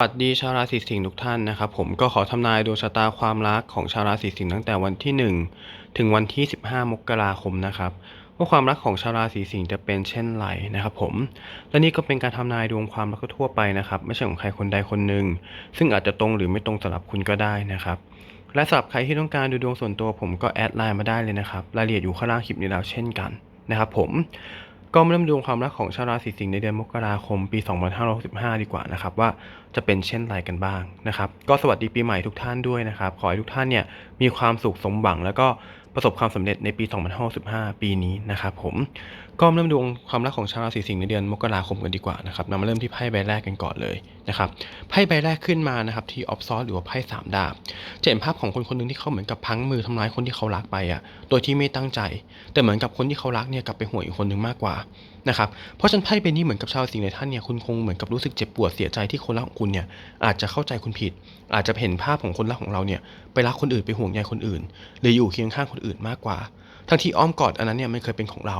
สวัสดีชาวราศีสิงห์ทุกท่านนะครับผมก็ขอทำนายดวงชะตาความรักของชาวราศีสิงห์ตั้งแต่วันที่ 1 ถึงวันที่ 15 มกราคมนะครับว่าความรักของชาวราศีสิงห์จะเป็นเช่นไรนะครับผมและนี่ก็เป็นการทำนายดวงความรักทั่วไปนะครับไม่ใช่ของใครคนใดคนหนึ่งซึ่งอาจจะตรงหรือไม่ตรงสำหรับคุณก็ได้นะครับและสำหรับใครที่ต้องการดูดวงส่วนตัวผมก็แอดไลน์มาได้เลยนะครับรายละเอียดอยู่ข้างล่างคลิปนี้แล้วเช่นกันนะครับผม ก็มาเริ่มดูความรักของชาวราศีสิงห์ในเดือนมกราคมปี 2565 ดีกว่านะครับว่าจะเป็นเช่นไรกันบ้างนะครับก็สวัสดีปีใหม่ทุกท่านด้วยนะครับขอให้ทุกท่านเนี่ยมีความสุขสมหวังแล้วก็ประสบความสำเร็จในปี 2565 ปีนี้นะครับผม ก็มาเริ่มดวงความรักของชาวราศีสิงห์ในเดือนมกราคมกันดีกว่านะครับนำมาเริ่มที่ไพ่ใบแรกกันก่อนเลยนะครับไพ่ใบแรกขึ้นมานะครับที่ออฟซอสหรือว่าไพ่สามดาบจะเห็นภาพของคนคนหนึ่งที่เขาเหมือนกับพังมือทำร้ายคนที่เขารักไปอะโดยที่ไม่ตั้งใจ แต่เหมือนกับคนที่เขารักเนี่ยกลับไปห่วงอีกคนหนึ่งมากกว่านะครับเพราะฉะนันไพ่ใบนี้เหมือนกับชาวสิงห์ในท่านเนี่ยคุณคงเหมือนกับรู้สึกเจ็บปวดเสียใจที่คนรักของคุณเนี่ยอาจจะเข้าใจคุณผิด อาจจะเห็นภาพของคนรักของเราเนี่ยไปรักคนอื่นไปห่วงใยคนอื่น หรืออยู่เคียงข้างคนอื่นมากกว่า ทั้งที่อ้อมกอดอันนั้นเนี่ยมันเคยเป็นของเรา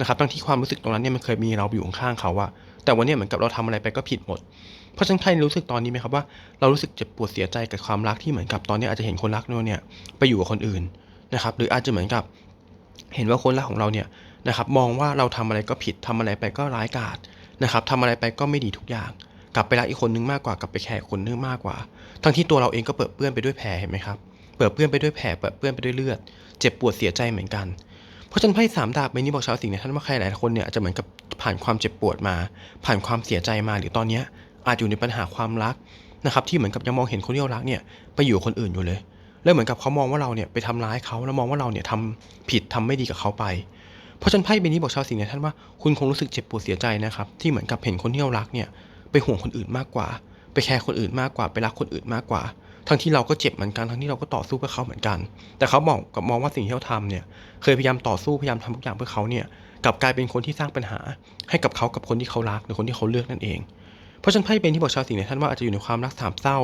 นะครับทั้งที่ความรู้สึกตรงนั้นเนี่ยมันเคยมีเราอยู่ข้างเขาอะแต่วันนี้เหมือนกับเราทำอะไรไปก็ผิดหมด เพราะฉะนั้นใครรู้สึกตอนนี้ไหมครับว่าเรารู้สึกเจ็บปวดเสียใจกับความรักที่เหมือนกับตอนนี้อาจจะเห็นคนรักเราเนี่ยไปอยู่กับคนอื่นนะครับ หรืออาจจะเหมือนกับ เห็นว่าคนรักของเราเนี่ยนะครับมองว่าเราทำอะไรก็ผิดทำอะไรไปก็ร้ายกาจนะครับทำอะไรไปก็ไม่ดีทุกอย่างกลับไปรักอีกคนนึงมากกว่ากลับไปแคร์คนนึงมากกว่า ทั้งที่ตัวเราเองก็เปิดเปื้อนไปด้วยแผลเห็นไหมครับ เปิดเปื้อนไปด้วยแผลเปิดเปื้อนไปด้วยเลือด เจ็บปวดเสียใจเหมือนกัน เพราะฉะนันไพ่สามดาบใบนี้บอกชาวสิงห์เนี่ยท่านว่าใครหลายคนเนี่ยอาจจะเหมือนกับผ่านความเจ็บปวดมา ผ่านความเสียใจมาหรือตอนเนี้ยอาจอยู่ในปัญหาความรักนะครับที่เหมือนกับยังมองเห็นคนที่เรารักเนี่ยไปอยู่คนอื่นอยู่เลย แล้วเหมือนกับเขามองว่าเราเนี่ยไปทำร้ายเขาแล้วมองว่าเราเนี่ยทำผิดทำไม่ดีกับเขาไป เพราะฉะนันไพ่ใบนี้บอกชาวสิงห์เนี่ยท่านว่าคุณคงรู้สึกเจ็บปวดเสียใจนะครับที่เหมือนกับเห็นคนที่เรารักเนี่ยไปห่วงคนอื่นมากกว่า ไปแคร์คนอื่นมากกว่า ไปรักคนอื่นมากกว่า ทั้งที่เราก็เจ็บเหมือนกันทั้งที่เราก็ต่อสู้เพื่อเขาเหมือนกัน แต่เขาบอกกับมองว่าสิ่งที่เขาทำเนี่ย เคยพยายามต่อสู้พยายามทำทุกอย่างเพื่อเขาเนี่ยกลับกลายเป็นคนที่สร้างปัญหา ให้กับเขากับคนที่เขารักหรือคนที่เขาเลือกนั่นเอง เพราะฉะนันไพ่เป็นที่บอกชาวสิงห์เนี่ยท่านว่าอาจจะอยู่ในความรักสามเศร้า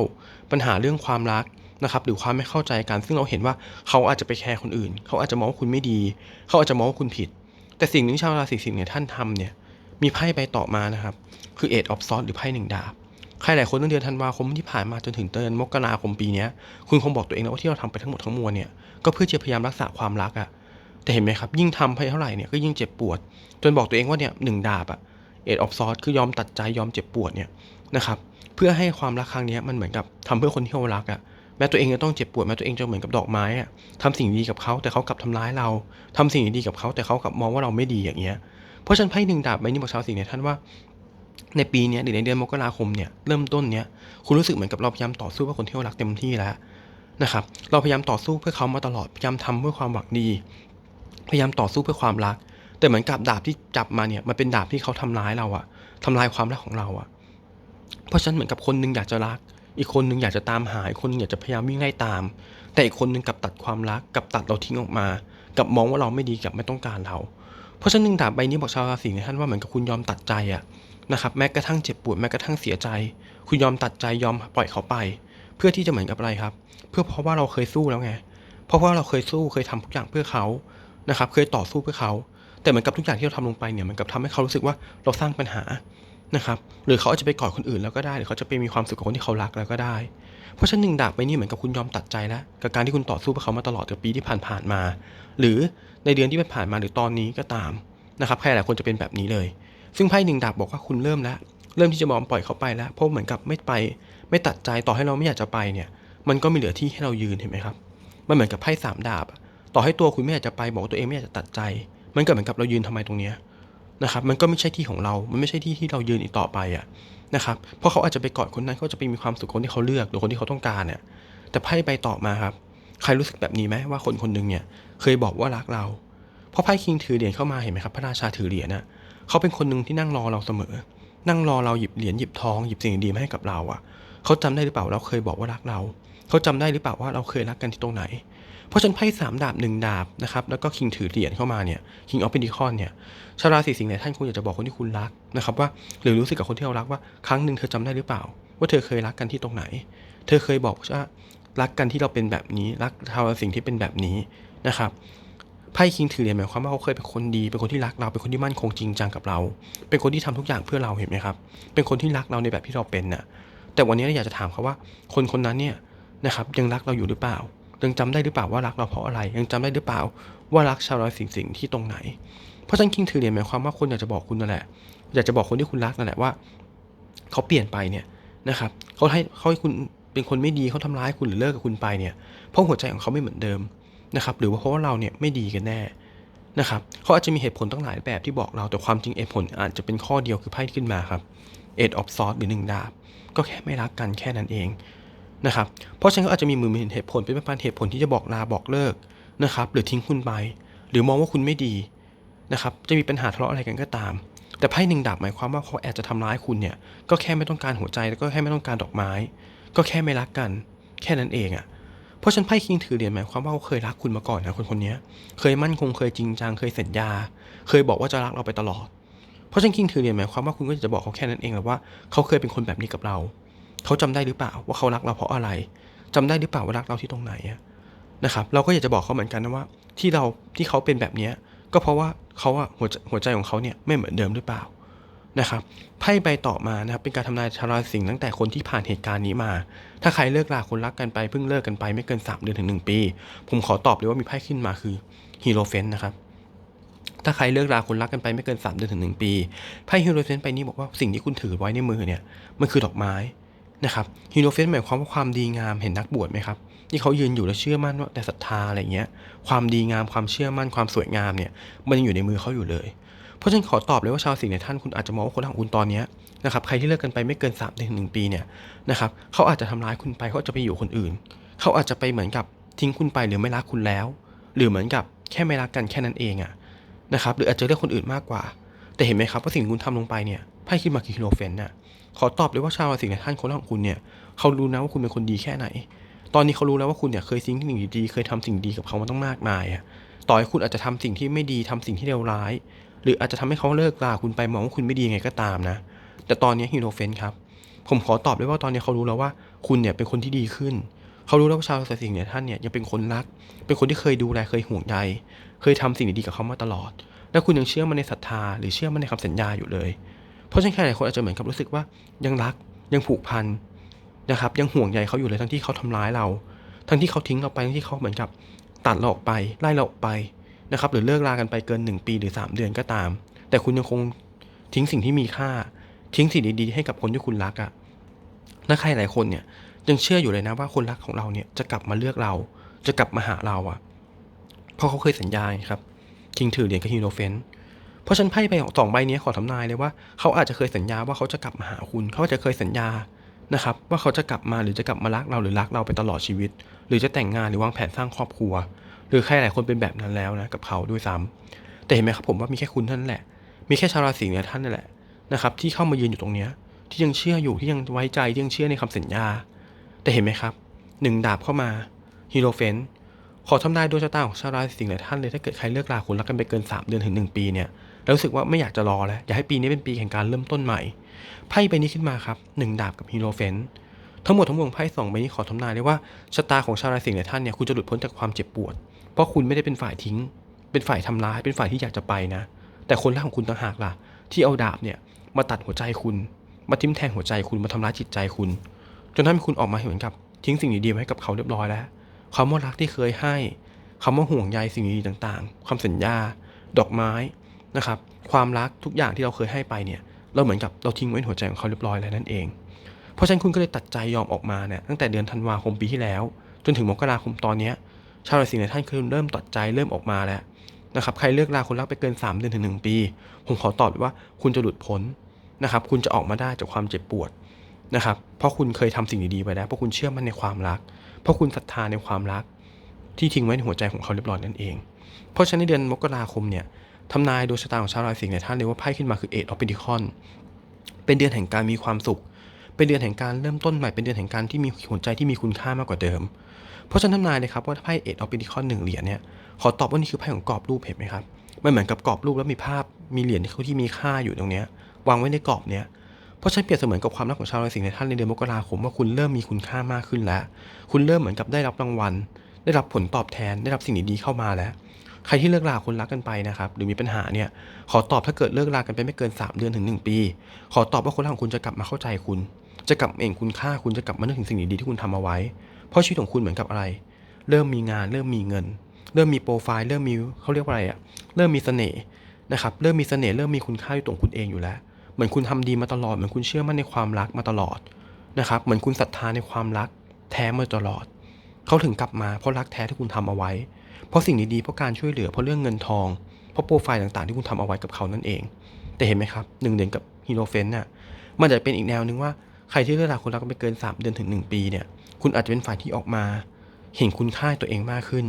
ปัญหาเรื่องความรักนะครับหรือความไม่เข้าใจกัน ซึ่งเราเห็นว่าเขาอาจจะไปแคร์คนอื่น เขาอาจจะมองว่าคุณไม่ดี เขาอาจจะมองว่าคุณผิด แต่สิ่งหนึ่งชาวราศีสิงห์เนี่ยท่านทำเนี่ยมีไพ่ใบต่อมานะครับคือเอ็ดออฟซอสหรือไพ่หนึ่งดาบ ใครหลายคนตั้งเดือนธันวาคมที่ผ่านมาจนถึงเดือนมกราคมปีนี้คุณคงบอกตัวเองแล้วว่าที่เราทำไปทั้งหมดทั้งมวลเนี่ยก็เพื่อจะพยายามรักษาความรักอะแต่เห็นไหมครับ ยิ่งทำไปเท่าไหร่เนี่ยก็ยิ่งเจ็บปวด จนบอกตัวเองว่าเนี่ยหนึ่งดาบอะเอ็ดออฟซอสคือยอมตัดใจยอมเจ็บปวดเนี่ยนะครับเพื่อให้ความรักครั้งนี้มันเหมือนกับทำเพื่อคนที่เรารักอะแม้ตัวเองจะต้องเจ็บปวดแม้ตัวเองจะเหมือนกับดอกไม้อะทำสิ่งดีกับเขาแต่เขากลับทำร้ายเราทำสิ่งดีกับเขาแต่เขากลับมองว่าเราไม่ดีอย่างเงี้ยเพราะฉันไพ่หนึ่งดาบใบนี้บอกชาวสิงห์เนี่ยท่านว่า ในปีนี้หรือในเดือนมกราคมเนี่ยเริ่มต้นเนี้ยคุณรู้สึกเหมือนกับเราพยายามต่อสู้เพื่อคนที่เรารักเต็มที่แล้วนะครับเราพยายามต่อสู้เพื่อเขามาตลอดพยายามทำเพื่อความหวังดี พยายามต่อสู้เพื่อความรัก แต่เหมือนกับดาบที่จับมาเนี่ยมันเป็นดาบที่เขาทำร้ายเราอะทำลายความรักของเราอะเพราะฉะนั้นเหมือนกับคนหนึงอยากจะรัก อีกคนหนึงอยากจะตามหาอีกคนนึงอยากจะพยายามวิ่งไล่ตาม แต่อีกคนหนึงกลับตัดความรักกลับตัดเราทิ้งออกมา กับมองว่าเราไม่ดีกับไม่ต้องการเรา เพราะฉะนั้นหนึ่งดาบใบนี้บอกชาวราศีเนี่ยท่านว่าเหมือนกับคุณยอมตัดใจอะนะครับแม้กระทั่งเจ็บปวดแม้กระทั่งเสียใจ คุณยอมตัดใจยอมปล่อยเขาไป เพื่อที่จะเหมือนกับอะไรครับ เพื่อเพราะว่าเราเคยสู้แล้วไง เพราะว่าเราเคยสู้เคยทำทุกอย่างเพื่อเขานะครับเคยต่อสู้เพื่อเขา แต่เหมือนกับทุกอย่างที่เราทำลงไปเนี่ยเหมือนกับทำให้เขารู้สึกว่าเราสร้างปัญหานะครับหรือเขาอาจจะไปกอดคนอื่นแล้วก็ได้หรือเขาจะไปมีความสุขกับคนที่เขารักแล้วก็ได้ เพราะฉะนั้นหนึ่งดาบใบนี้เหมือนกับคุณยอมตัดใจแล้วกับการที่คุณต่อสู้เพื่อเขามาตลอดกับปีที่ผ่านๆมา หรือ ในเดือนที่ผ่านมาหรือตอนนี้ก็ตามนะครับใครหลายคนจะเป็นแบบนี้เลย ซึ่งไพ่หนึ่งดาบบอกว่าคุณเริ่มแล้ว เริ่มที่จะมองปล่อยเขาไปแล้ว เพราะเหมือนกับไม่ไป ไม่ตัดใจต่อให้เราไม่อยากจะไปเนี่ย มันก็มีเหลือที่ให้เรายืนเห็นไหมครับ มันเหมือนกับไพ่สามดาบ ต่อให้ตัวคุณไม่อยากจะไปบอกตัวเองไม่อยากจะตัดใจ มันก็เหมือนกับเรายืนทำไมตรงเนี้ยนะครับ มันก็ไม่ใช่ที่ของเรา มันไม่ใช่ที่ที่เรายืนอีกต่อไปอะนะครับ เพราะเขาอาจจะไปกอดคนนั้นเขาจะไปมีความสุขคนที่เขาเลือกหรือคนที่เขาต้องการเนี่ย แต่ไพ่ใบต่อมาครับ ใครรู้สึกแบบนี้ไหมว่าคนคนหนึ่งเนี่ย เคยบอกว่ารักเรา เพราะไพ่คิงถือเหรียญเข้ามาเห็นไหมครับ พระราชาถือเหรียญน่ะเขาเป็นคนหนึ่งที่นั่งรอเราเสมอ นั่งรอเราหยิบเหรียญหยิบทองหยิบสิ่งดีๆมาให้กับเราอะ เขาจำได้หรือเปล่าเราเคยบอกว่ารักเรา เขาจำได้หรือเปล่าว่าเราเคยรักกันที่ตรงไหน เพราะฉะนันไพ่สามดาบหนึ่งดาบนะครับแล้วก็คิงถือเหรียญเข้ามาเนี่ยคิงออฟเพนดิคอนเนี่ยชาวราศีสิงห์เนี่ยท่านคงอยากจะบอกคนที่คุณรักนะครับว่าหรือรู้สึกกับคนที่เรารักว่าครั้งหนึ่งเธอจำได้หรือเปล่า ว่าเธอเคยรักกันที่ตรงไหน เธอเคยบอกว่า รักกันที่เราเป็นแบบนี้ รักชาวราสิ่งที่เป็นแบบนี้นะครับไพ่คิงถือเหรียญหมายความว่าเขาเคยเป็นคนดี เป็นคนที่รักเรา เป็นคนที่มั่นคงจริงจังกับเรา เป็นคนที่ทำทุกอย่างเพื่อเราเห็นไหมครับ เป็นคนที่รักเราในแบบที่เราเป็นน่ะ แต่วันนี้เราอยากจะถามเขาว่า คนคนนั้นเนี่ยนะครับยังรักเราอยู่หรือเปล่า ยังจำได้หรือเปล่าว่ารักเราเพราะอะไร ยังจำได้หรือเปล่า ว่ารักชาวราศีสิงห์ที่ตรงไหน เพราะฉะนั้นคิงถือเหรียญหมายความว่าคนอยากจะบอกคุณนั่นแหละ อยากจะบอกคนที่คุณรักนั่นแหละว่า เขาเปลี่ยนไปเนี่ยนะครับเขาให้เขาให้คุณ เป็นคนไม่ดีเขาทำร้ายคุณหรือเลิกกับคุณไปเนี่ยเพราะหัวใจของเขาไม่เหมือนเดิมนะครับหรือว่าเพราะว่าเราเนี่ยไม่ดีกันแน่นะครับเขาอาจจะมีเหตุผลตั้งหลายแบบที่บอกเราแต่ความจริงเหตุผลอาจจะเป็นข้อเดียวคือไพ่ขึ้นมาครับ Eight of Swords หรือหนึ่งดาบ ก็แค่ไม่รักกันแค่นั้นเองนะครับเพราะฉะนั้นก็อาจจะมีมือมีเหตุผลเป็นประมาณเหตุผลที่จะบอกลาบอกเลิกนะครับหรือทิ้งคุณไป หรือมองว่าคุณไม่ดีนะครับจะมีปัญหาทะเลาะอะไรกันก็ตาม แต่ไพ่หนึ่งดาบหมายความว่าเขาแอบจะทำร้ายคุณเนี่ยก็แค่ไม่ต้องการหัวใจแล้วก็แค่ไม่ต้องการดอกไม้ ก็แค่ไม่รักกัน แค่นั้นเองอะ่ะเพราะฉันไพ่คิงถือเหรียญหมายความว่าเขาเคยรักคุณมาก่อนนะคนคนนี้เคยมั่นคงเคยจริงจังเคยสัญญา เคยบอกว่าจะรักเราไปตลอด เพราะฉันคิงถือเหรียญหมายความว่าคุณก็จะบอกเขาแค่นั้นเองแหละว่าเขาเคยเป็นคนแบบนี้กับเรา เขาจำได้หรือเปล่าว่าเขารักเราเพราะอะไรจำได้หรือเปล่าว่ารักเราที่ตรงไหนอะนะครับเราก็อยากจะบอกเขาเหมือนกันนะว่า ที่เราที่เขาเป็นแบบนี้ก็เพราะว่าเขาอะหัวใจหัวใจของเขาเนี่ยไม่เหมือนเดิมหรือเปล่า นะครับไพ่ใบต่อมานะครับเป็นการทำนายชาวราศีสิงห์ตั้งแต่คนที่ผ่านเหตุการณ์นี้มา ถ้าใครเลิกลาคนรักกันไปเพิ่งเลิกกันไปไม่เกิน 3 เดือนถึง 1 ปี ผมขอตอบเลยว่ามีไพ่ขึ้นมาคือฮีโรเฟนนะครับถ้าใครเลิกราคนรักกันไปไม่เกิน 3 เดือนถึง 1 ปีไพ่ฮีโรเฟนไปนี้บอกว่าสิ่งที่คุณถือไว้ในมือเนี่ยมันคือดอกไม้นะครับฮีโรเฟนหมายความว่าความดีงามเห็นนักบวชไหมครับที่เขายืนอยู่แล้วเชื่อมั่นว่าแต่ศรัทธาอะไรเงี้ยความดีงามความเชื่อมั่นความสวยงามเนี่ยมันยังอยู่ในมือเขาอยู่เลย เพราะฉะนันขอตอบเลยว่าชาวสิงห์ในท่านคุณอาจจะมองว่าคนของคุณตอนนี้นะครับใครที่เลิกกันไปไม่เกิน3เดือนถึงหนึ่งปีเนี่ยนะครับเขาอาจจะทำร้ายคุณไปเขาจะไปอยู่คนอื่น เขาอาจจะไปเหมือนกับทิ้งคุณไปหรือไม่รักคุณแล้ว หรือเหมือนกับแค่ไม่รักกันแค่นั้นเองอะนะครับหรืออาจจะเลือกคนอื่นมากกว่า แต่เห็นไหมครับว่าสิ่งคุณทำลงไปเนี่ยไพ่คิดมาคิโลเฟนน่ะขอตอบเลยว่าชาวราศีในท่านคนของคุณเนี่ยเขารู้นะว่าคุณเป็นคนดีแค่ไหน ตอนนี้เขารู้แล้วว่าคุณเนี่ยเคยสิ่งสิ่งดีๆเคยทำสิ่งดีกับเขามาต้องมากมายอะต่อให้คุณอาจจะทำสิ่งที่ไม่ดีทำสิ่งที่เลวร้าย รืออาจจะทำให้เขาเลิกลาคุณไปมองว่าคุณไม่ดียังไงก็ตามนะ แต่ตอนนี้ฮีโรเฟนครับ ผมขอตอบเลยว่าตอนนี้เขารู้แล้วว่าคุณเนี่ยเป็นคนที่ดีขึ้น เขารู้แล้วว่าชาวราศีสิงห์เนี่ยท่านเนี่ยยังเป็นคนรัก เป็นคนที่เคยดูแลเคยห่วงใย เคยทำสิ่งดีๆกับเขามาตลอด และคุณยังเชื่อมันในศรัทธา หรือเชื่อมันในคำสัญญาอยู่เลย เพราะฉะนั้นหลายคนอาจจะเหมือนกับรู้สึกว่ายังรักยังผูกพันนะครับยังห่วงใยเขาอยู่เลยทั้งที่เขาทำร้ายเรา ทั้งที่เขาทิ้งเราไปทั้งที่เขาเหมือนกับ ตัดเราออกไปไล่เราออกไป นะครับหรือเลิกลากันไปเกิน 1 ปีหรือ 3 เดือนก็ตาม แต่คุณยังคงทิ้งสิ่งที่มีค่า ทิ้งสิ่งดีๆให้กับคนที่คุณรักอะ่ะและใครหลายคนเนี่ยยังเชื่ออยู่เลยนะว่าคนรักของเราเนี่ยจะกลับมาเลือกเรา จะกลับมาหาเราอะ่ะ เพราะเขาเคยสัญญาครับคิงถือเหรียญกับฮีโรเฟนเพราะฉันไพ่ไปสองใบนี้ขอทำนายเลยว่าเขาอาจจะเคยสัญญาว่าเขาจะกลับมาหาคุณ เขาอาจจะเคยสัญญานะครับว่าเขาจะกลับมาหรือจะกลับมารักเราหรือรักเราไปตลอดชีวิต หรือจะแต่งงานหรือวางแผนสร้างครอบครัว หรือใครหลายคนเป็นแบบนั้นแล้วนะกับเขาด้วยซ้ำแต่เห็นไหมครับผมว่ามีแค่คุณท่านแหละ มีแค่ชาวราศีเนี่ยท่านนั่นแหละนะครับที่เข้ามายืนอยู่ตรงเนี้ยที่ยังเชื่ออยู่ที่ยังไว้ใจที่ยังเชื่อในคำสัญญา แต่เห็นไหมครับหนึ่งดาบเข้ามาฮีโรเฟนขอทำนายดวงชะตาของชาวราศีสิงห์หลายท่านเลยถ้าเกิดใครเลิกลาคุณรักกันไปเกิน 3 เดือนถึง 1 ปีเนี่ยแล้วรู้สึกว่าไม่อยากจะรอแล้ว อยากให้ปีนี้เป็นปีแห่งการเริ่มต้นใหม่ไพ่ใบนี้ขึ้นมาครับหนึ่งดาบกับฮีโรเฟนทั้งหมดทั้งมวลไพ่สองใบนี้ขอทำนายได้ว่าชะตาของชาวราศีหลายท่านเนี่ยคุณจะหลุดพ้นจากความเจ็บปวด เพราะคุณไม่ได้เป็นฝ่ายทิ้ง เป็นฝ่ายทำร้าย เป็นฝ่ายที่อยากจะไปนะ แต่คนรักของคุณต่างหากล่ะ ที่เอาดาบเนี่ยมาตัดหัวใจคุณ มาทิ่มแทงหัวใจคุณมาทำร้ายจิตใจคุณ จนทำให้คุณออกมาเหมือนกับ ทิ้งสิ่งดีๆไว้ให้กับเขาเรียบร้อยแล้วความว่ารักที่เคยให้คำว่าห่วงใยสิ่งดีๆต่างๆ ความสัญญา ดอกไม้นะครับ ความรักทุกอย่างที่เราเคยให้ไปเนี่ย เราเหมือนกับเราทิ้งไว้ในหัวใจของเขาเรียบร้อยแล้วนั่นเอง เพราะฉะนั้นคุณก็เลยตัดใจยอมออกมาเนี่ยตั้งแต่เดือนธันวาคมปีที่แล้ว จนถึงมกราคมตอนเนี้ย ชาวราศีในท่านคือเริ่มตัดใจเริ่มออกมาแล้วนะครับใครเลิกลาคนรักไปเกิน 3 เดือนถึง1ปี ผมขอตอบว่าคุณจะหลุดพ้นนะครับ คุณจะออกมาได้จากความเจ็บปวดนะครับ เพราะคุณเคยทำสิ่งดีๆไปแล้วเพราะคุณเชื่อมั่นในความรัก เพราะคุณศรัทธาในความรัก ที่ทิ้งไว้ในหัวใจของเขาเรียบร้อยนั่นเอง เพราะฉะนั้นในเดือนมกราคมเนี่ยทำนายดวงชะตาของชาวราศีในท่านเลยว่าไพ่ขึ้นมาคือเอ็ดออฟเปดิคอนเป็นเดือนแห่งการมีความสุข เป็นเดือนแห่งการเริ่มต้นใหม่เป็นเดือนแห่งการที่มีหัวใจที่มีคุณค่ามากกว่าเดิม เพราะฉันทำนายเลยครับว่าไพ่เอ็ดออฟเปดิคอนหนึ่งเหรียญเนี่ยขอตอบว่านี่คือไพ่ของกรอบรูปเห็นไหมครับมันเหมือนกับกรอบรูปแล้วมีภาพมีเหรียญที่เขาที่มีค่าอยู่ตรงเนี้ยวางไว้ในกรอบเนี้ยเพราะฉันเปรียบเสมือนกับความรักของชาวราศีในท่านในเดือนมกราคมว่าคุณเริ่มมีคุณค่ามากขึ้นแล้ว คุณเริ่มเหมือนกับได้รับรางวัล ได้รับผลตอบแทนได้รับสิ่งดีๆเข้ามาแล้ว ใครที่เลิกลาคนรักกันไปนะครับหรือมีปัญหาเนี่ยขอตอบถ้าเกิดเลิกลากันไปไม่เกิน 3 เดือนถึง 1 ปี ขอตอบว่าคนรักของคุณจะกลับมาเข้าใจคุณ จะกลับเห็นคุณค่าคุณจะกลับมานึกถึงสิ่งดีๆที่คุณทำเอาไว้ เพราะชีวิตของคุณเหมือนกับอะไร เริ่มมีงาน เริ่มมีเงิน เริ่มมีโปรไฟล์เริ่มมีเขาเรียกว่าอะไรอะเริ่มมีเสน่ห์นะครับเริ่มมีเสน่ห์เริ่มมีคุณค่าอยู่ตรงคุณเองอยู่แล้ว เหมือนคุณทำดีมาตลอดเหมือนคุณเชื่อมั่นในความรักมาตลอดนะครับเหมือนคุณศรัทธาในความรักแท้มาตลอด เขาถึงกลับมาเพราะรักแท้ที่คุณทำเอาไว้ เพราะสิ่งดีๆเพราะการช่วยเหลือเพราะเรื่องเงินทอง เพราะโปรไฟล์ต่างๆที่คุณทำเอาไว้กับเขานั่นเอง แต่เห็นไหมครับหนึ่งเดือนกับฮีโรเฟนน่ะมันจะเป็นอีกแนวนึงว่า ใครที่เลิกราคนรักกันไปเกิน 3 เดือนถึง 1 ปีเนี่ย คุณอาจจะเป็นฝ่ายที่ออกมา เห็นคุณค่าตัวเองมากขึ้น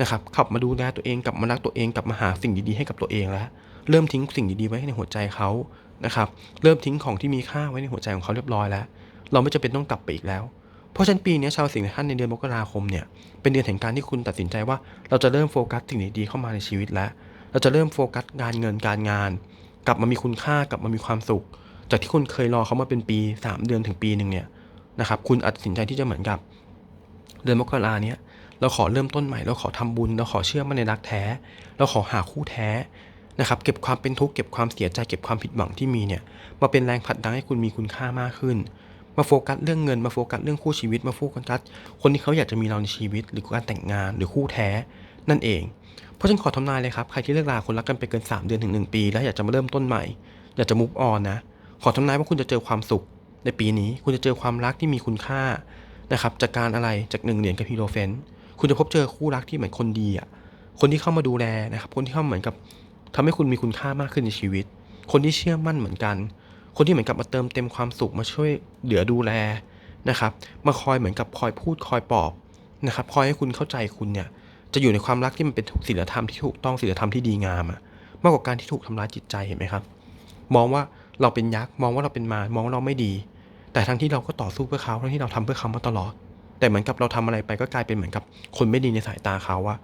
นะครับขับมาดูแลตัวเองกลับมารักตัวเองกลับมาหาสิ่งดีๆให้กับตัวเองแล้ว เริ่มทิ้งสิ่งดีๆไว้ในหัวใจเขานะครับ เริ่มทิ้งของที่มีค่าไว้ในหัวใจของเขาเรียบร้อยแล้ว เราไม่จำเป็นต้องกลับไปอีกแล้ว เพราะฉะนั้นปีนี้ชาวสิงห์ท่านในเดือนมกราคมเนี่ย เป็นเดือนแห่งการที่คุณตัดสินใจว่า เราจะเริ่มโฟกัสสิ่งดีๆเข้ามาในชีวิตแล้ว เราจะเริ่มโฟกัสงานเงินการงาน กลับมามีคุณค่ากลับมามีความสุข จากที่คุณเคยรอเขามาเป็นปี 3 เดือนถึงปีหนึ่งเนี่ยนะครับ คุณอาจตัดสินใจที่จะเหมือนกับ เดือนมกราเนี้ยเราขอเริ่มต้นใหม่ เราขอทำบุญ เราขอเชื่อมั่นในรักแท้ เราขอหาคู่แท้นะครับ เก็บความเป็นทุกข์ เก็บความเสียใจ เก็บความผิดหวังที่มีเนี่ย มาเป็นแรงผลักดันให้คุณมีคุณค่ามากขึ้น มาโฟกัสเรื่องเงิน มาโฟกัสเรื่องคู่ชีวิต มาโฟกัสคนที่เขาอยากจะมีเราในชีวิต หรือการแต่งงาน หรือคู่แท้ นั่นเอง เพราะฉันขอทำนายเลยครับ ใครที่เลิกราคนรักกันไปเกิน 3 เดือนถึง 1 ปี แล้วอยากจะมาเริ่มต้นใหม่ อยากจะ move on นะ ขอทำนายว่าคุณจะเจอความสุข ในปีนี้คุณจะเจอความรักที่มีคุณค่านะครับจากการอะไรจากหนึ่งเหรียญกับฮีโรเฟนคุณจะพบเจอคู่รักที่เหมือนคนดีอะคนที่เข้ามาดูแลนะครับคนที่เข้ามาเหมือนกับทำให้คุณมีคุณค่ามากขึ้นในชีวิต คนที่เชื่อมั่นเหมือนกัน คนที่เหมือนกับมาเติมเต็มความสุขมาช่วยเหลือดูแลนะครับมาคอยเหมือนกับคอยพูดคอยปลอบนะครับคอยให้คุณเข้าใจคุณเนี่ยจะอยู่ในความรักที่มันเป็นศีลธรรมที่ถูกต้องศีลธรรมที่ดีงามอะมากกว่าการที่ถูกทำร้ายจิตใจเห็นไหมครับ มองว่า เราเป็นยักษ์มองว่าเราเป็นมารมองว่าเราไม่ดี แต่ทั้งที่เราก็ต่อสู้เพื่อเขาทั้งที่เราทำเพื่อเขามาตลอด แต่เหมือนกับเราทำอะไรไปก็กลายเป็นเหมือนกับคนไม่ดีในสายตาเขาอะ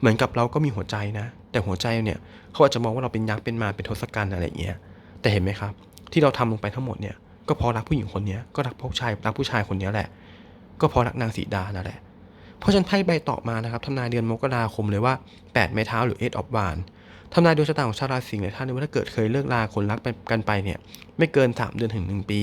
เหมือนกับเราก็มีหัวใจนะ แต่หัวใจเนี่ยเขาอาจจะมองว่าเราเป็นยักษ์เป็นมารเป็นทศกัณฐ์อะไรอย่างเงี้ยแต่เห็นไหมครับ ที่เราทำลงไปทั้งหมดเนี่ยก็เพราะรักผู้หญิงคนนี้ก็รักผู้ชายรักผู้ชายคนนี้แหละ ก็เพราะรักนางสีดานั่นแหละเพราะฉันไพ่ใบต่อมานะครับทำนายเดือนมกราคมเลยว่า 8 ไม้เท้าหรือ Eight of Wands ทำนายดวงชะตาของชาวราศีสิงห์เลยท่านว่าถ้าเกิดเคยเลิกลาคนรักกันไปเนี่ยไม่เกิน 3 เดือนถึง 1 ปี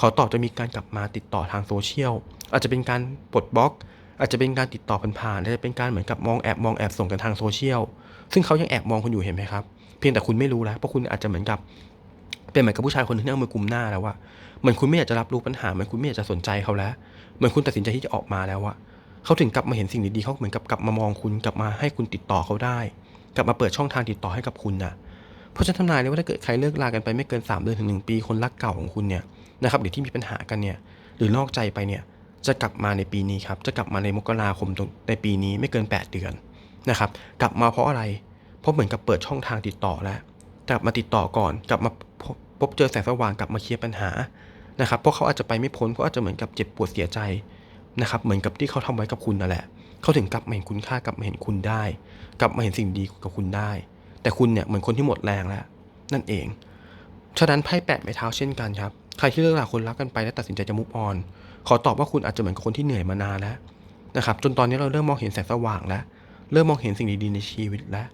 ขอตอบจะมีการกลับมาติดต่อทางโซเชียล อาจจะเป็นการปลดบล็อก อาจจะเป็นการติดต่อผ่านๆอาจจะเป็นการเหมือนกับมองแอบมองแอบส่งกันทางโซเชียล ซึ่งเขายังแอบมองคุณอยู่เห็นไหมครับ เพียงแต่คุณไม่รู้แล้วเพราะคุณอาจจะเหมือนกับเป็นเหมือนกับผู้ชายคนหนึงที่เอามือกุมหน้าแล้วว่าเหมือนคุณไม่อยากจะรับรู้ปัญหาเหมือนคุณไม่อยากจะสนใจเขาแล้วเหมือนคุณตัดสินใจที่จะออกมาแล้วอะเขาถึงกลับมาเห็นสิ่งดีๆเขาเหมือนกับกลับมามองคุณกลับมาให้คุณติดต่อเขาได้ กลับมาเปิดช่องทางติดต่อให้กับคุณนะเพราะฉันทำนายเลยว่าถ้าเกิดใครเลิกลากันไปไม่เกิน 3 เดือนถึง 1 ปีคนรักเก่าของคุณเนี่ยนะครับหรือที่มีปัญหากันเนี่ยหรือนอกใจไปเนี่ยจะกลับมาในปีนี้ครับจะกลับมาในมกราคมตรงในปีนี้ไม่เกิน 8 เดือนนะครับกลับมาเพราะอะไร เพราะเหมือนกับเปิดช่องทางติดต่อแล้วกลับมาติดต่อก่อน กลับมาพบเจอแสงสว่างกลับมาเคลียร์ปัญหานะครับเพราะเขาอาจจะไปไม่พ้นเพราอาจจะเหมือนกับเจ็บปวดเสียใจนะครับเหมือนกับที่เขาทำไว้กับคุณนั่นแหละ เขาถึงกลับมาเห็นคุณค่ากลับมาเห็นคุณได้ กลับมาเห็นสิ่งดีกับคุณได้ แต่คุณเนี่ยเหมือนคนที่หมดแรงแล้ว นั่นเอง ฉะนั้นไพ่แปดไม้เท้าเช่นกันครับ ใครที่เลิกลาคนรักกันไปและตัดสินใจจะมุฟออน ขอตอบว่าคุณอาจจะเหมือนกับคนที่เหนื่อยมานานแล้วนะครับจนตอนนี้เราเริ่มมองเห็นแสงสว่างแล้ว เริ่มมองเห็นสิ่งดีๆในชีวิตแล้ว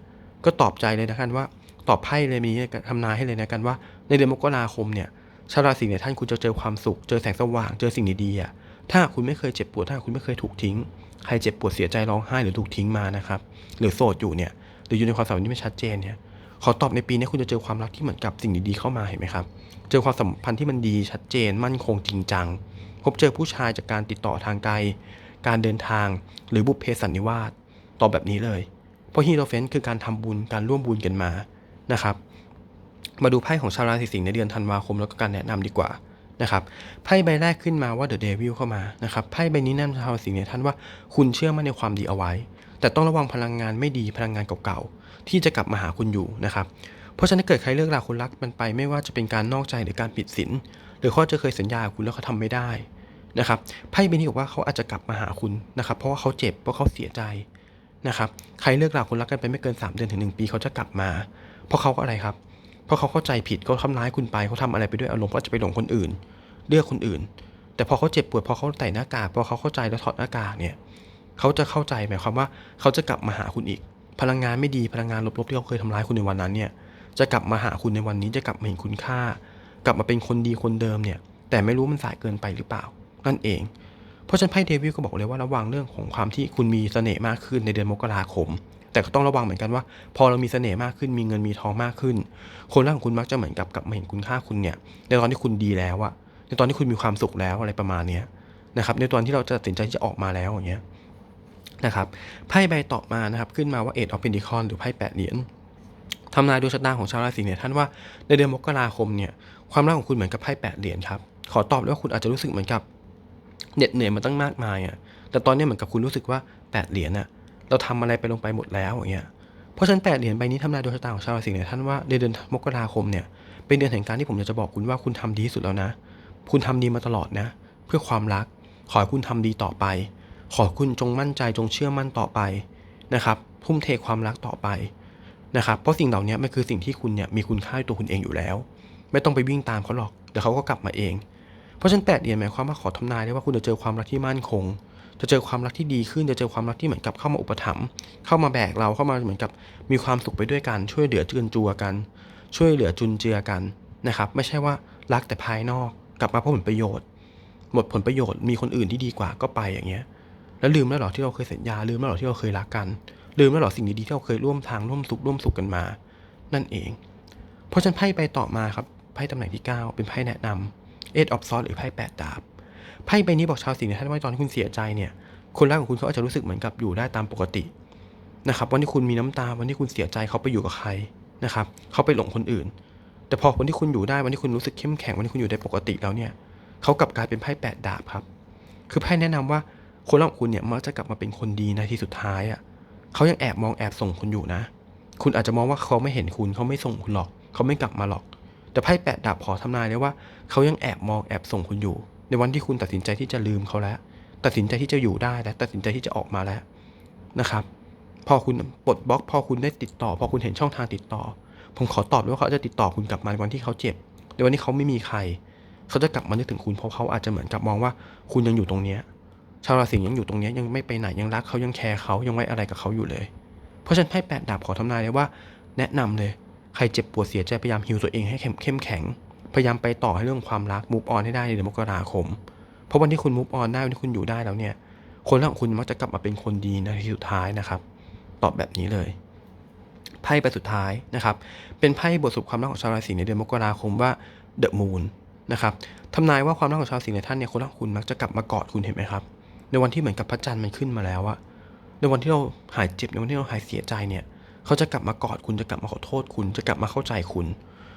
ก็ตอบใจเลยนะกันว่าตอบไพ่เลยมีทำนายให้เลยนะกันว่า ในเดือนมกราคมเนี่ยชาวราศีเนี่ยท่านคุณจะเจอความสุข เจอแสงสว่าง เจอสิ่งดีๆถ้าคุณไม่เคยเจ็บปวด ถ้าคุณไม่เคยถูกทิ้ง ใครเจ็บปวดเสียใจร้องไห้หรือถูกทิ้งมานะครับ หรือโสดอยู่เนี่ย หรืออยู่ในความสัมพันธ์ที่ไม่ชัดเจนเนี่ย ขอตอบในปีนี้คุณจะเจอความรักที่เหมือนกับสิ่งดีๆเข้ามาเห็นไหมครับ เจอความสัมพันธ์ที่มันดีชัดเจน มั่นคงจริงจัง พบเจอผู้ชายจากการติดต่อทางไกล การเดินทาง หรือบุพเพสันนิวาส ตอบแบบนี้เลย เพราะฮีโรเฟนคือการทำบุญ การร่วมบุญกันมา นะครับ มาดูไพ่ของชาวราศีสิงห์ในเดือนธันวาคมแล้วก็การแนะนำดีกว่า นะครับไพ่ใบแรกขึ้นมาว่าเดอะเดวิลเข้ามานะครับไพ่ใบนี้แนะนำชาวศีสิงห์เนี่ยท่านว่าคุณเชื่อมั่นในความดีเอาไว้ แต่ต้องระวังพลังงานไม่ดีพลังงานเก่าๆ ที่จะกลับมาหาคุณอยู่นะครับเพราะฉะนั้นเกิดใครเลิกราคนรักมันไปไม่ว่าจะเป็นการนอกใจหรือการผิดศีลหรือเขาจะเคยสัญญาคุณแล้วเขาทำไม่ได้นะครับไพ่ใบนี้บอกว่าเขาอาจจะกลับมาหาคุณนะครับเพราะว่าเขาเจ็บเพราะเขาเสียใจนะครับใครเลิกราคนรักกันไปไม่เกิน 3 เดือนถึง 1 ปีเขาจะกลับมา เพราะเขาก็อะไรครับ เพราะเขาเข้าใจผิดเขาทำร้ายคุณไปเขาทำอะไรไปด้วยอารมณ์เขาจะไปหลงคนอื่น เลือกคนอื่น แต่พอเขาเจ็บปวดพอเขาใส่หน้ากากพอเขาเข้าใจแล้วถอดหน้ากากเนี่ยเขาจะเข้าใจหมายความว่าเขาจะกลับมาหาคุณอีก พลังงานไม่ดีพลังงานลบๆที่เขาเคยทำร้ายคุณในวันนั้นเนี่ยจะกลับมาหาคุณในวันนี้จะกลับมาเห็นคุณค่า กลับมาเป็นคนดีคนเดิมเนี่ย แต่ไม่รู้มันสายเกินไปหรือเปล่า นั่นเอง เพราะฉะนั้นไพ่เดวิลก็บอกเลยว่าระวังเรื่องของความที่คุณมีเสน่ห์มากขึ้นในเดือนมกราคม แต่ก็ต้องระวังเหมือนกันว่า พอเรามีเสน่ห์มากขึ้นมีเงินมีทองมากขึ้น คนรักของคุณมักจะเหมือนกับกลับมาเห็นคุณค่าคุณเนี่ยในตอนที่คุณดีแล้วอะ ในตอนที่คุณมีความสุขแล้วอะไรประมาณนี้นะครับ ในตอนที่เราจะตัดสินใจที่จะออกมาแล้วอย่างเงี้ยนะครับไพ่ใบต่อมานะครับ ขึ้นมาว่าเอ็ดออฟเพนดิคอนหรือไพ่แปดเหรียญทำนายดวงชะตาของชาวราศีเนี่ยท่านว่าในเดือนมกราคมเนี่ยความรักของคุณเหมือนกับไพ่แปดเหรียญครับขอตอบเลยว่าคุณอาจจะรู้สึกเหมือนกับเหน็ดเหนื่อยมาตั้งมากมายอะแต่ตอนนี้เหมือนกับคุณรู้สึกว่าแปดเหรียญอะเราทำอะไรไปลงไปหมดแล้วอย่างเงี้ยเพราะฉะนั้นแปดเหรียญใบนี้ทำนายดวงชะตาของชาวราศีเนี่ยท่านว่าในเดือนมกราคมเนี่ยเป็นเดือนแห่งการที่ผมอยากจะบอกคุณว่าคุณทำดีที่สุดแล้วนะ คุณทำดีมาตลอดนะ เพื่อความรัก ขอให้คุณทำดีต่อไป ขอคุณจงมั่นใจจงเชื่อมั่นต่อไปนะครับทุ่มเทความรักต่อไปนะครับเพราะสิ่งเหล่านี้มันคือสิ่งที่คุณเนี่ยมีคุณค่าตัวคุณเองอยู่แล้ว ไม่ต้องไปวิ่งตามเขาหรอกเดี๋ยวเขาก็กลับมาเอง เพราะฉะนั้นแปดเหรียญหมายความว่าขอทำนายได้ว่าคุณจะเจอความรักที่มั่นคง จะเจอความรักที่ดีขึ้น จะเจอความรักที่เหมือนกับเข้ามาอุปถัมภ์เข้ามาแบกเราเข้ามาเหมือนกับมีความสุขไปด้วยกันช่วยเหลือเจือนจัวกัน ช่วยเหลือจุนเจือกันนะครับ ไม่ใช่ว่ารักแต่ภายนอก กลับมาเพราะผลประโยชน์ หมดผลประโยชน์มีคนอื่นที่ดีกว่าก็ไปอย่างเงี้ย แล้วลืมแล้วหรอที่เราเคยสัญญาลืมแล้วหรอที่เราเคยรักกัน ลืมแล้วหรอสิ่งดีๆที่เราเคยร่วมทางร่วมสุขร่วมสุขกันมา นั่นเอง เพราะฉันไพ่ไปต่อมาครับไพ่ตำแหน่งที่ 9 เป็นไพ่แนะนำเอ็ดออฟซอสหรือไพ่แปดดาบไพ่ใบนี้บอกชาวสิงห์ในท่านว่าตอนที่คุณเสียใจเนี่ยคนรักของคุณเขาอาจจะรู้สึกเหมือนกับอยู่ได้ตามปกตินะครับวันที่คุณมีน้ำตาวันที่คุณเสียใจเขาไปอยู่กับใครนะครับเขาไปหลงคนอื่น แต่พอวันที่คุณอยู่ได้วันที่คุณรู้สึกเข้มแข็งวันที่คุณอยู่ได้ปกติแล้วเนี่ยเขากลับกลายเป็นไพ่แปดดาบครับ คือไพ่แนะนำว่าคนรองคุณเนี่ยมักจะกลับมาเป็นคนดีในที่สุดท้ายอะเขายังแอบมองแอบส่งคุณอยู่นะ คุณอาจจะมองว่าเขาไม่เห็นคุณเขาไม่ส่งคุณหรอก เขาไม่กลับมาหรอก แต่ไพ่แปดดาบขอทำนายเลยว่าเขายังแอบมองแอบส่งคุณอยู่ ในวันที่คุณตัดสินใจที่จะลืมเขาแล้ว ตัดสินใจที่จะอยู่ได้และตัดสินใจที่จะออกมาแล้วนะครับ พอคุณปลดบล็อก พอคุณได้ติดต่อ พอคุณเห็นช่องทางติดต่อ ผมขอตอบเลยว่าเขาจะติดต่อคุณกลับมาในวันที่เขาเจ็บ ในวันที่เขาไม่มีใคร เขาจะกลับมานึกถึงคุณเพราะเขาอาจจะเหมือนกับมองว่าคุณยังอยู่ตรงเนี้ยชาวราศียังอยู่ตรงนี้ยังไม่ไปไหนยังรักเขายังแคร์เขายังไว้อะไรกับเขาอยู่เลย เพราะฉะนั้นให้แปดดาบขอทำนายเลยว่า แนะนำเลย ใครเจ็บปวดเสียใจพยายามฮิวตัวเองให้เข้มเข้มแข็ง พยายามไปต่อให้เรื่องความรักมูฟออนให้ได้ในเดือนมกราคม เพราะวันที่คุณมูฟออนได้วันที่คุณอยู่ได้แล้วเนี่ย คนรักของคุณมักจะกลับมาเป็นคนดีในที่สุดท้ายนะครับ ตอบแบบนี้เลย ไพ่ใบสุดท้ายนะครับ เป็นไพ่บทสรุปความรักของชาวราศีในเดือนมกราคมว่า The Moon นะครับทำนายว่าความรักของชาวราศีในท่านเนี่ยคนรักคุณมักจะกลับมากอดคุณเห็นไหมครับ ในวันที่เหมือนกับพระจันทร์มันขึ้นมาแล้วอะในวันที่เราหายเจ็บในวันที่เราหายเสียใจเนี่ยเขาจะกลับมากอดคุณจะกลับมาขอโทษคุณจะกลับมาเข้าใจคุณ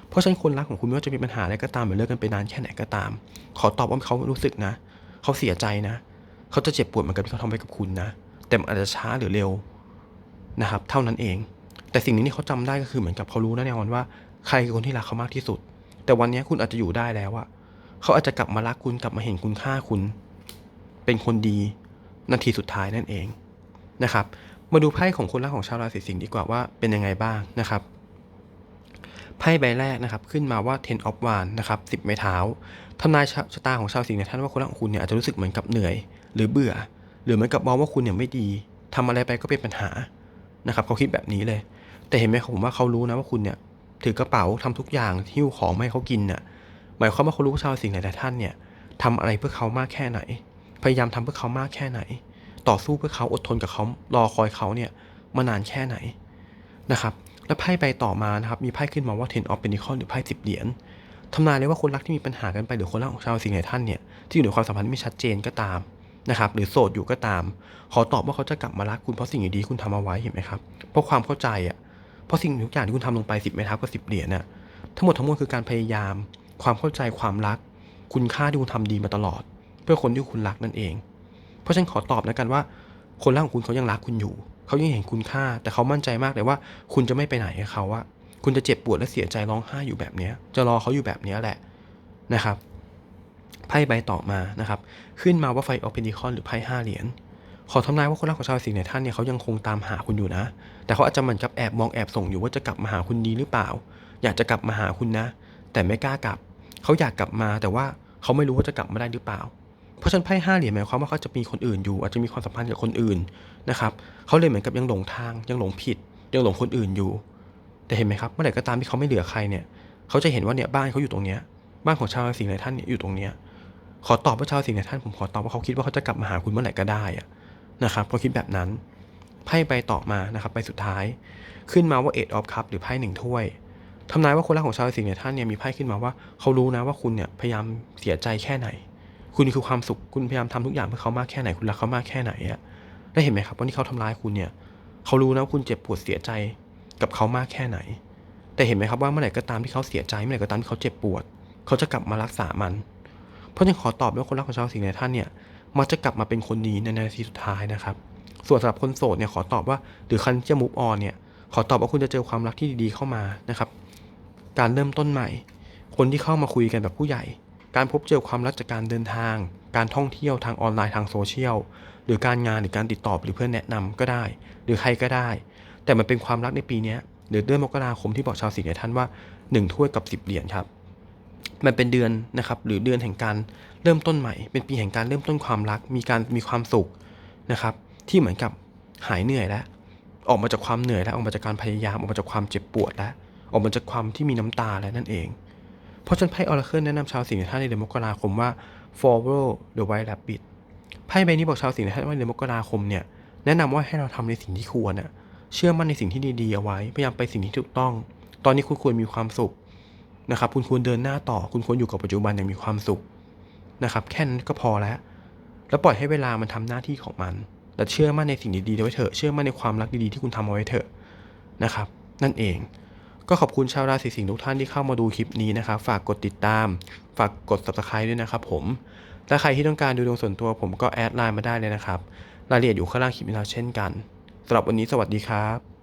เพราะฉะนั้นคนรักของคุณไม่ว่าจะมีปัญหาอะไรก็ตามหรือเลิกกันไปนานแค่ไหนก็ตาม ขอตอบว่าเขารู้สึกนะ เขาเสียใจนะ เขาจะเจ็บปวดเหมือนกับที่เขาทำไปกับคุณนะ แต่มันอาจจะช้าหรือเร็วนะครับ เท่านั้นเอง แต่สิ่งนี้ที่เขาจำได้ก็คือเหมือนกับเขารู้แน่นอนว่าใครคือคนที่รักเขามากที่สุด แต่วันนี้คุณอาจจะอยู่ได้แล้วอะเขาอาจจะกลับมารักคุณกลับมาเห็นคุณค่าคุณ เป็นคนดีนาทีสุดท้ายนั่นเองนะครับ มาดูไพ่ของคนรักของชาวราศีสิงห์ดีกว่าว่าเป็นยังไงบ้างนะครับไพ่ใบแรกนะครับขึ้นมาว่า ten of wands นะครับสิบไม้เท้าทำนายชะตาของชาวสิงห์เนี่ยท่านว่าคนรักของคุณเนี่ยอาจจะรู้สึกเหมือนกับเหนื่อย หรือเบื่อ หรือเหมือนกับมองว่าคุณเนี่ยไม่ดีทำอะไรไปก็เป็นปัญหานะครับเขาคิดแบบนี้เลย แต่เห็นไหมครับผมว่าเขารู้นะว่าคุณเนี่ย ถือกระเป๋าทำทุกอย่างหิ้วของไม่ให้เขากินน่ะ หมายความว่าเขารู้ว่าชาวสิงห์หลายท่านเนี่ยทำอะไรเพื่อเขามากแค่ไหน พยายามทำเพื่อเขามากแค่ไหน ต่อสู้เพื่อเขาอดทนกับเขารอคอยเขาเนี่ยมานานแค่ไหนนะครับ แล้วไพ่ใบต่อมานะครับ มีไพ่ขึ้นมาว่า ten of pentacles หรือไพ่สิบเหรียญทำนายเลยว่าคนรักที่มีปัญหากันไปหรือคนรักของชาวสิงห์หลายท่านเนี่ยที่อยู่ในความสัมพันธ์ที่ไม่ชัดเจนก็ตามนะครับหรือโสดอยู่ก็ตาม ขอตอบว่าเขาจะกลับมารักคุณเพราะสิ่งดีๆคุณทำเอาไว้เห็นไหมครับเพราะความเข้าใจอะ เพราะสิ่งทุกอย่างที่คุณทำลงไปสิบไม้เท้ากับสิบเหรียญน่ะทั้งหมดทั้งมวลคือการพยายาม ความเข้าใจความรัก คุณค่าที่คุณทำดีมาตลอด เพื่อคนที่คุณรักนั่นเอง เพราะฉะนั้นขอตอบแล้วกันว่า คนรักของคุณเขายังรักคุณอยู่ เขายังเห็นคุณค่า แต่เขามั่นใจมากเลยว่า คุณจะไม่ไปไหนกับเขาว่าคุณจะเจ็บปวดและเสียใจร้องไห้อยู่แบบนี้จะรอเขาอยู่แบบนี้แหละนะครับไพ่ใบต่อมานะครับ ขึ้นมาว่าไฟออเพนิคอนหรือไพ่ห้าเหรียญ ขอทำนายว่าคนรักของชาวสิงห์ในท่านเนี่ยเขายังคงตามหาคุณอยู่นะ แต่เขาอาจจะเหมือนกับแอบมองแอบส่งอยู่ว่าจะกลับมาหาคุณดีหรือเปล่า อยากจะกลับมาหาคุณนะ แต่ไม่กล้ากลับ เขาอยากกลับมาแต่ว่าเขาไม่รู้ว่าจะกลับมาได้หรือเปล่า เพราะฉันไพ่ห้าเหรียญหมายความว่าเขาจะมีคนอื่นอยู่ อาจจะมีความสัมพันธ์กับคนอื่นนะครับเขาเลยเหมือนกับยังหลงทางยังหลงผิด ยังหลงคนอื่นอยู่ แต่เห็นไหมครับเมื่อไหร่ก็ตามที่เขาไม่เหลือใครเนี่ยเขาจะเห็นว่าเนี่ยบ้านเขาอยู่ตรงเนี้ยบ้านของชาวราศีหลายท่านเนี่ยอยู่ตรงเนี้ยขอตอบว่าชาวสิงห์เนี่ยท่านผมขอตอบว่าเขาคิดว่าเขาจะกลับมาหาคุณเมื่อไหร่ก็ได้อะ นะครับเขาคิดแบบนั้นไพ่ใบต่อมานะครับใบสุดท้าย ขึ้นมาว่าเอ็ดออฟคัพหรือไพ่หนึ่งถ้วยทำนายว่าคนรักของชาวสิงห์เนี่ยท่านเนี่ยมีไพ่ขึ้นมาว่าเขารู้นะว่าคุณเนี่ยพยายามเสียใจแค่ไหน คุณคือความสุขคุณพยายามทำทุกอย่างเพื่อเขามากแค่ไหน คุณรักเขามากแค่ไหนอะได้เห็นไหมครับว่าที่เขาทำร้ายคุณเนี่ยเขารู้นะว่าคุณเจ็บปวดเสียใจกับเขามากแค่ไหน แต่เห็นไหมครับว่าเมื่อไหร่ก็ตามที่เขาเสียใจเมื่อไหร่ก็ตามที่เขาเจ็บปวด เขาจะกลับมารักษามัน เพราะฉะนั้นขอตอบว่าคนรักของชาวสิงห์ในท่านเนี่ย มักจะกลับมาเป็นคนดีในนาทีสุดท้ายนะครับ ส่วนสำหรับคนโสดเนี่ยขอตอบว่าหรือคันจะมุฟออนเนี่ยขอตอบว่าคุณจะเจอความรักที่ดีๆเข้ามานะครับ การเริ่มต้นใหม่ คนที่เข้ามาคุยกันแบบผู้ใหญ่ การพบเจอความรักจากการเดินทาง การท่องเที่ยวทางออนไลน์ทางโซเชียลหรือการงานหรือการติดต่อหรือเพื่อนแนะนำก็ได้ หรือใครก็ได้ แต่มันเป็นความรักในปีนี้หรือเดือนมกราคมที่บอกชาวสิงห์ในท่านว่าหนึ่งถ้วยกับสิบเหรียญครับ มันเป็นเดือนนะครับหรือเดือนแห่งการ เริ่มต้นใหม่ เป็นปีแห่งการเริ่มต้นความรัก มีการมีความสุขนะครับ ที่เหมือนกับหายเหนื่อยแล้ว ออกมาจากความเหนื่อยแล้ว ออกมาจากการพยายาม ออกมาจากความเจ็บปวดแล้ว ออกมาจากความที่มีน้ำตาแล้วนั่นเอง เพราะฉะนั้นไพ่ออราเคิลแนะนำชาวสิงห์ท่านในเดือนมกราคมว่า forward the white rabbit ไพ่ใบนี้บอกชาวสิงห์ท่านว่าในเดือนมกราคมเนี่ย แนะนำว่าให้เราทำในสิ่งที่ควรน่ะเชื่อมั่นในสิ่งที่ดีๆเอาไว้ พยายามไปสิ่งที่ถูกต้อง ตอนนี้คุณควรมีความสุขนะครับ คุณควรเดินหน้าต่อ คุณควรอยู่กับปัจจุบันอย่างมีความสุข นะครับ แค่นั้นก็พอแล้ว แล้วปล่อยให้เวลามันทำหน้าที่ของมันและเชื่อมั่นในสิ่งดีๆไว้เถอะ เชื่อมั่นในความรักดีๆที่คุณทำเอาไว้เถอะนะครับ นั่นเอง ก็ขอบคุณชาวราศีสิงห์ทุกท่านที่เข้ามาดูคลิปนี้นะครับ ฝากกดติดตาม ฝากกด subscribe ด้วยนะครับ ผมและใครที่ต้องการดูดวงส่วนตัว ผมก็แอดไลน์มาได้เลยนะครับ รายละเอียดอยู่ข้างล่างคลิปนี้แล้วเช่นกันสำหรับวันนี้สวัสดีครับ